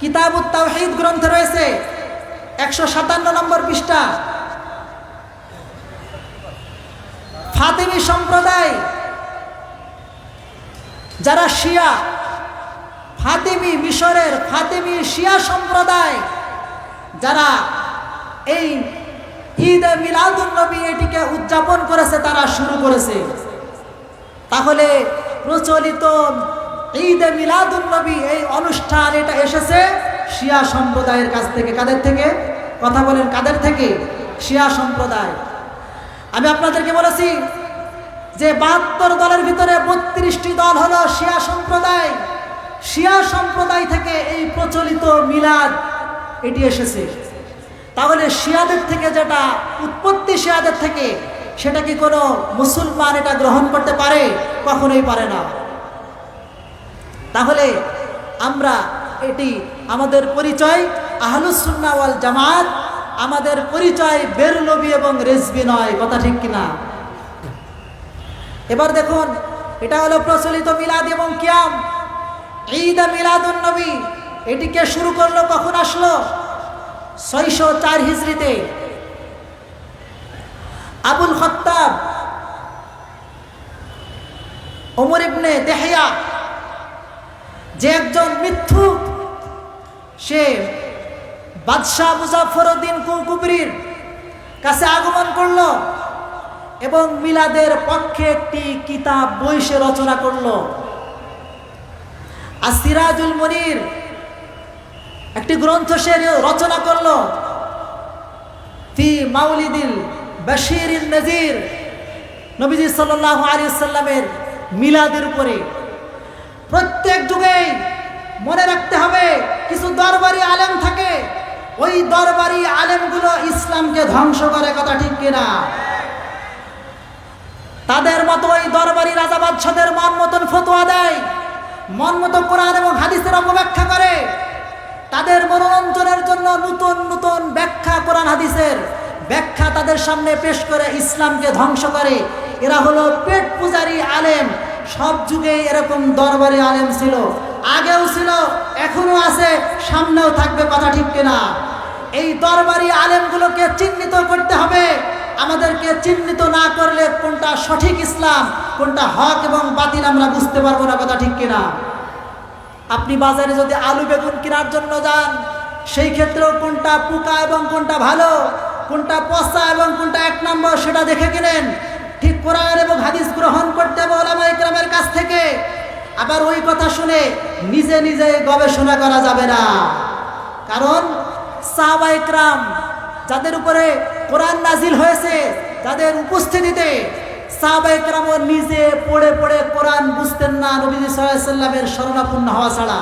কিতাবুত তাওহীদ গ্রন্থে রয়েছে একশো সাতান্ন নম্বর পৃষ্ঠা। ফাতেমি সম্প্রদায়, যারা শিয়া, ফাতেমি মিশরের ফাতেমি শিয়া সম্প্রদায়, যারা এই ঈদ মিলাদুল নবী এটিকে উদযাপন করেছে, তারা শুরু করেছে। তাহলে প্রচলিত ঈদ মিলাদুল নবী এই এসেছে শিয়া সম্প্রদায়ের কাছ থেকে, কাদের থেকে? কথা বলেন, কাদের থেকে? শিয়া সম্প্রদায়। আমি আপনাদেরকে বলেছি যে বাহাত্তর দলের ভিতরে বত্রিশটি দল হলো শিয়া সম্প্রদায়। শিয়া সম্প্রদায় থেকে এই প্রচলিত মিলাদ এটি এসেছে। তাহলে শিয়াদের থেকে যেটা, উৎপত্তি শিয়াদের থেকে, সেটা কি কোনো মুসলমান এটা গ্রহণ করতে পারে? কখনোই পারে না। তাহলে আমরা এটি আমাদের পরিচয়। আহলুসুন্না ওয়াল জামাত আমাদের পরিচয় বেরলবি এবং রেজবি নয়, কথা ঠিক কিনা? এবার দেখুন, এটা হলো প্রচলিত মিলাদ এবং কিয়াম। ঈদ মিলাদুন নবী এটিকে শুরু করল, কখন আসলো? ছয়শো চার হিজড়িতে। আবুল খত্তাব, ওমর ইবনে দেহিয়া যে একজন মিথ্যুক সে বাদশাহ মুজাফরউদ্দিন কুকুবরির কাছে আগমন করল এবং মিলাদের পক্ষে একটি কিতাব বই সে রচনা করল। আর সিরাজুল মনির একটি গ্রন্থ সে রচনা করল। ফি মাউলিদিল বাশির নজির, নবীজি সাল্লাহ আলী সাল্লামের মিলাদের উপরে। প্রত্যেক যুগেই মনে রাখতে হবে, কিছু দরবারি আলেম থাকে, ওই দরবারি আলেমগুলো ইসলামকে ধ্বংস করে, কথা ঠিক কিনা? তাদের মতো ওই দরবারি রাজা বাদশাদের মন মতন ফতোয়া দেয়, মন মতো কোরআন এবং হাদিসের অপব্যাখ্যা করে। তাদের মনোরঞ্জনের জন্য নতুন নতুন ব্যাখ্যা কোরআন হাদিসের ব্যাখ্যা তাদের সামনে পেশ করে ইসলামকে ধ্বংস করে। এরা হলো পেট পূজারি আলেম। সব যুগে এরকম দরবারি আলেম ছিল। আগেও ছিল এখনও আছে, সামনেও থাকবে কথা ঠিক কিনা? এই দরবারি আলেমগুলোকে চিহ্নিত করতে হবে। আমাদেরকে চিহ্নিত না করলে কোনটা সঠিক ইসলাম, কোনটা হক এবং বাতিল আমরা বুঝতে পারব না কথা ঠিক কিনা? আপনি বাজারে যদি আলু বেগুন কেনার জন্য যান, সেই ক্ষেত্রেও কোনটা পোকা এবং কোনটা ভালো, কোনটা পচা এবং কোনটা এক নম্বর সেটা দেখে কিনেন। ঠিক কোরআন এবং হাদিস গ্রহণ করতে হবে ওলামা ইকরামের কাছ থেকে। আবার ওই কথা শুনে নিজে নিজে গবেষণা করা যাবে না। কারণ সাহবাইকরাম যাদের উপরে কোরআন নাজিল হয়েছে, তাদের উপস্থিতিতে সাহাবা ইকরামও নিজে পড়ে পড়ে কোরআন বুঝতেন না নবীজি সাল্লামের শরণাপন্ন হওয়া ছাড়া।